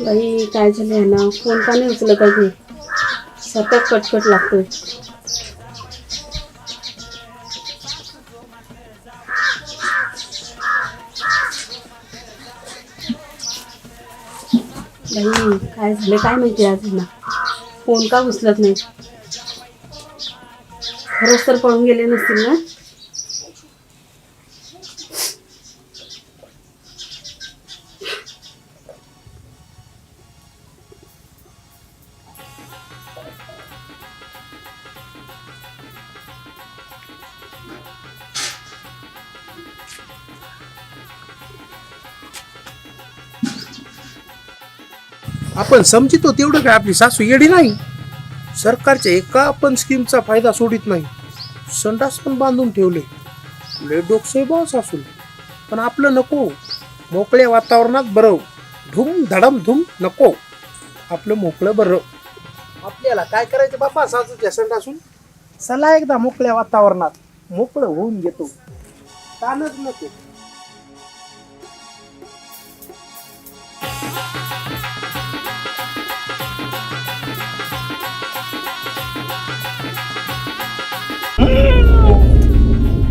बाई काय झालं ना? फोन का नाही उचलत आहे सतत कटकट लागतोय. नाही काय झालं? काय माहिती आज ना फोन का उचलत नाही खरंच तर पळून गेले नसतील ना? आपण समजितो तेवढं काय आपली सासू येडी नाही. सरकारच्या एका पण स्कीमचा फायदा सोडित नाही. संडास पण बांधून ठेवले. लय डोकसे सासू पण आपलं नको. मोकळ्या वातावरणात बरं. धूम धडम धूम नको. आपलं मोकळं बरं. आपल्याला काय करायचं बाबा सासूच्या संडासून? चला एकदा मोकळ्या वातावरणात. मोकळं होऊन घेतो. ताणच नको.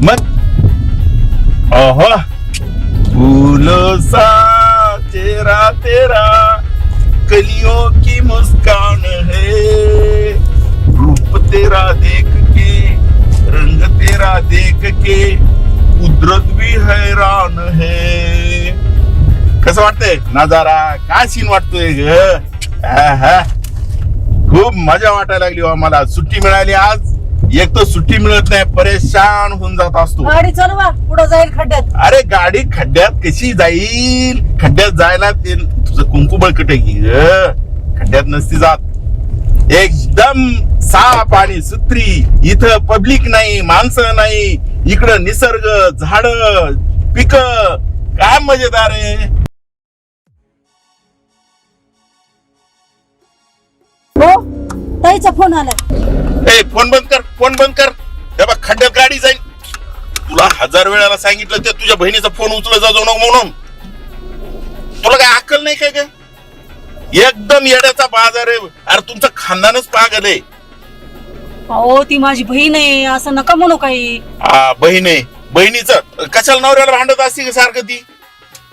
मग? अहो. फूलों सा चेहरा तेरा. कलियों की मुस्कान है। रूप तेरा देख के रंग तेरा देख के कुदरत भी हैरान है। कसं वाटतंय? नजारा काय सीन वाटतोय ग? खूप मजा वाटायला लागली हो मला सुट्टी मिळाली आज. एक तर सुट्टी मिळत नाही परेशान होऊन जात असतो. गाडी चालवा पुढे जाईल खड्ड्यात. अरे गाडी खड्ड्यात कशी जाईल? खड्ड्यात जायला ते तुझं कुंकू बळकट आहे की? ग खड्ड्यात नसती जात. एकदम साफ आणि सुत्री इथं पब्लिक नाही माणसं नाही इकडं निसर्ग झाड पिक काय मजेदार आहे? हो? ताईचा फोन आलाय ए फोन बंद कर फोन बंद कर. हे बघ खड्ड्यात गाडी जाईल. तुला हजार वेळाला सांगितलं ते तुझ्या बहिणीचा फोन उचलत जाऊ नको म्हणून. तुला काय अक्कल नाही काय काय एकदम येड्याचा बाजार आहे. अरे तुमचं खानदानच पागल आहे. अहो ती माझी बहीण आहे असं नका म्हणू काही. आ, बहीण आहे. बहिणीचं कशाला नवऱ्याला भांडत असते सारखं ती?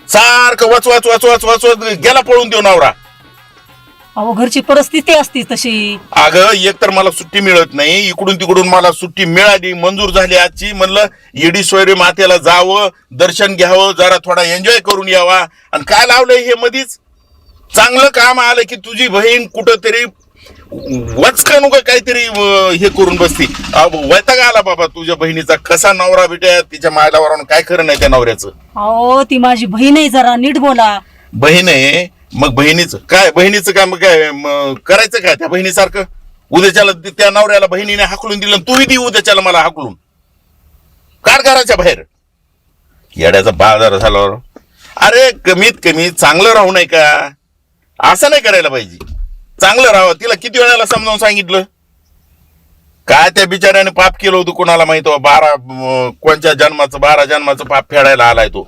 सारखं वच वच वच वच वच वच गेला पळून देऊ नवरा. अहो घरची परिस्थिती असती तशी. अगं एक तर मला सुट्टी मिळत नाही. इकडून तिकडून मला सुट्टी मिळाली मंजूर झाली आजची. म्हणलं येडी सोयरे मातेला जावं दर्शन घ्यावं जरा थोडा एन्जॉय करून यावा. आणि काय लावलंय हे मधीच? चांगलं काम आलं की तुझी बहीण कुठंतरी वचका नको काहीतरी अं, हे करून बसती. अहो, वैताग आला बाबा तुझ्या बहिणीचा. कसा नवरा बिट्या तिच्या मायलावर काय खरं नाही त्या नवऱ्याचं? अहो ती माझी बहीण आहे जरा नीट बोला. बहीण आहे मग बहिणीचं काय बहिणीचं काय मग काय करायचं काय त्या बहिणीसारखं? उद्याच्याला त्या नवऱ्याला बहिणीने हाकलून दिलं तूही दी उद्याच्याला मला हाकलून. काढ घराच्या बाहेर. येड्याचा बाजार झाल्यावर अरे कमीत कमी चांगलं राहू नाही का? असं नाही करायला पाहिजे. चांगलं राहावं. तिला किती वेळाला समजावून सांगितलं? काय त्या बिचाऱ्याने पाप केलं होतं कोणाला माहीत? बारा कोणत्या जन्माचं बारा जन्माचं पाप फेडायला आलाय तो.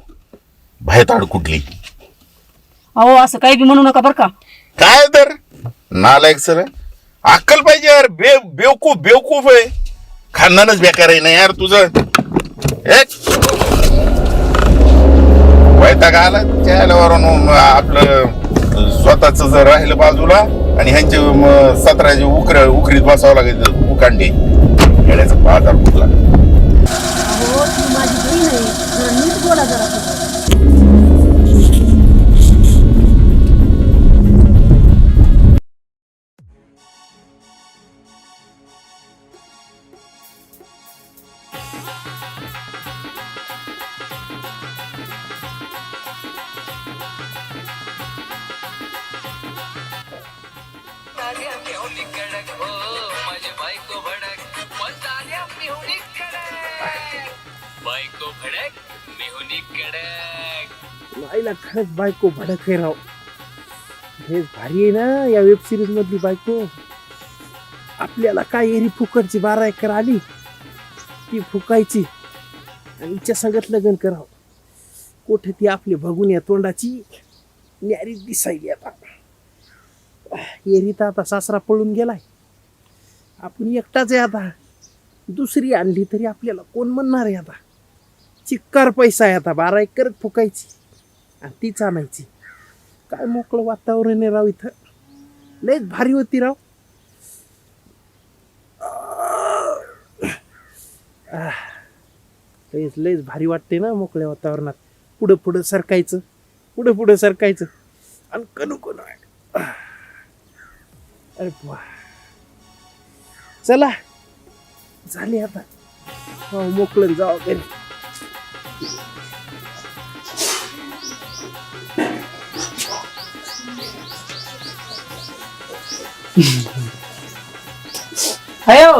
भयताड कुठली? अहो असं काही बी म्हणू नका बरं का. काय तर? नालायक सर अक्कल पाहिजे यार. बे बेवकूफ बेवकूफ आहे. खानदानच बेकार आहे ना यार तुझं. एक वैताग आला त्यावरून आपलं स्वतःच जर राहिलं बाजूला आणि ह्यांचे सतराचे उकर उकरीत बसावं लागेल उकांडी. येण्याचा बाजार कुठला. ताल्या मेहुणी कडक. हो माझी बायको भडक. पण ताल्या कडक. आईला खरंच बायको भडक आहे राव. हे भारी आहे ना या वेब सिरीज मधली बायको. आपल्याला काय एरी फुकटची बारा एकर आली? ती फुकायची. आणि हिच्या संगत लग्न करावं. कुठे ती आपली बघून या तोंडाची न्यारी दिसायली आता. एरी तर आता सासरा पळून गेलाय. आपण एकटाच आहे आता. दुसरी आणली तरी आपल्याला कोण म्हणणार आहे आता? चिक्कार पैसा आहे आता बारा एकरच फुकायची आणि तीच आणायची. काय मोकळं वातावरण आहे राव इथं. लयच भारी होती राव. लयच लयच भारी वाटते ना मोकळ्या वातावरणात. पुढं पुढं सरकायचं पुढं पुढं सरकायचं. आणि कणू कोण आहे. अरे वा. चला. झाले आता. हो मोकळं जावं घरी. हयो.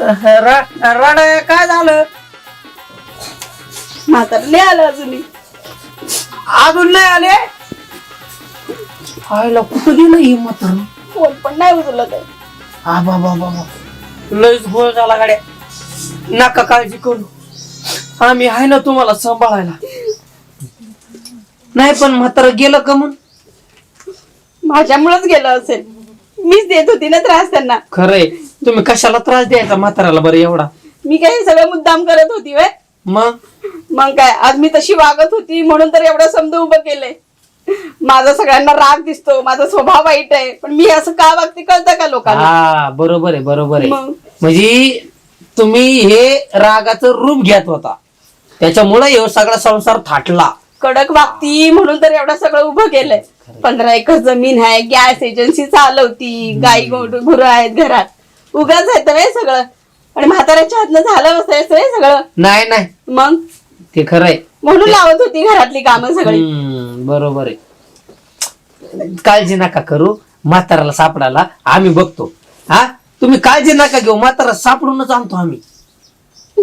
रड काय झालं? म्हातारले आलं अजूनही. अजून नाही आले? आयला कुठं गेलं ही मात्र फोन पण नाही उचलत आहे. हा बाबा बाबा लयच गोळ झाला गाड्या. नका काळजी करू. आम्ही आहे ना तुम्हाला सांभाळायला. नाही पण म्हातारं गेलं का म्हणून? माझ्यामुळेच गेलं असेल. मीच देत होती ना त्रास त्यांना. खरंय. तुम्ही कशाला त्रास द्यायचा म्हाताऱ्याला बरं एवढा? मी काही सगळं मुद्दाम करत होती वे मग? मग काय आज मी तशी वागत होती म्हणून तर एवढं समज उभं केलंय. माझा सगळ्यांना राग दिसतो माझा स्वभाव वाईट आहे पण मी असं का वागते कळतं का लोकांना? हा बरोबर आहे बरोबर आहे. मग? म्हणजे तुम्ही हे रागाचं रूप घेत होता. त्याच्यामुळे हे सगळा संसार थाटला. कडक वागती म्हणून तर एवढं सगळं उभं केलंय. पंधरा एकर जमीन आहे गॅस एजन्सी चालवती गाई गुरं आहेत घरात. उगाच आहे तर सगळं. आणि म्हाताऱ्याच्या हातनं झालं बसायचं हे सगळं. नाही नाही. मग? ते खरंय म्हणून लावत होती घरातली कामं सगळी. हम्म, बरोबर आहे. काळजी नका करू म्हाताराला सापडायला आम्ही बघतो. हा? तुम्ही काळजी नका घेऊ म्हातारा सापडूनच आणतो आम्ही.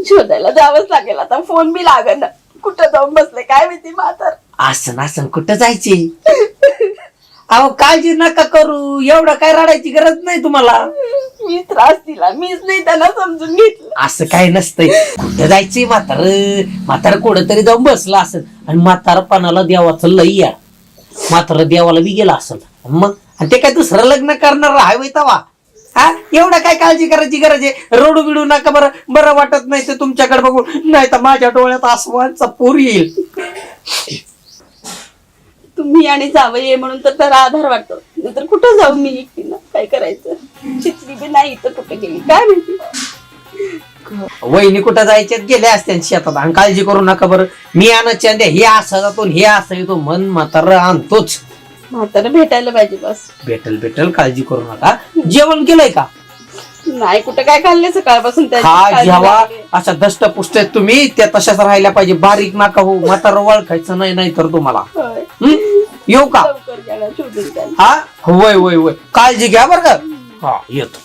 शोधायला जावंच लागेल आता फोन बी लागेल. कुठं जाऊन बसले काय माहिती म्हातार. असं असं कुठं जायचे? अहो काळजी नका करू. एवढं काय रडायची गरज नाही तुम्हाला. मी त्रास दिला. मीच नाही त्यांना समजून घेतलं. असं काय नसतंय. कुठं जायचंय म्हातार? म्हातार कुठं तरी जाऊन बसलं असेल. आणि म्हातारपणाला देवाचं लई या. म्हातार देवाला बी गेला असेल. मग? आणि ते काय दुसरं लग्न करणार हायवे तवा? हा? एवढं काय काळजी करायची गरज आहे? रडू बिडू नका बरं. बरं वाटत नाही ते तुमच्याकडे बघून. नाही तर माझ्या डोळ्यात आसमानचा पूर येईल. तुम्ही आणि जावई म्हणून तर त्याला आधार वाटतो. नाहीतर कुठं जाऊ मी एकटीनं? काय करायचं? चिचली बी नाही तर कुठं गेली? काय माहिती? वहिनी कुठं जायच्यात गेल्या असत्या शेतात. आणि काळजी करू नका बरं. मी आणत चांद्या हे असं जातो आणि हे असं येतो. मन म्हातार आणतोच. म्हातारा भेटायला पाहिजे बस. भेटल भेटल. काळजी करू नका. जेवण केलंय का? नाही कुठं काय खाल्ले सकाळपासून त्याची हा काळजी लागली. अशा दष्ट पुष्ट तुम्ही. त्या तशाच राहिल्या पाहिजे. बारीक नका हो म्हातार ओळखायचं नाही नाही तर तुम्हाला. होय. हं? येऊ का? हा? होय होय होय. काळजी घ्या बर का. हा येतो.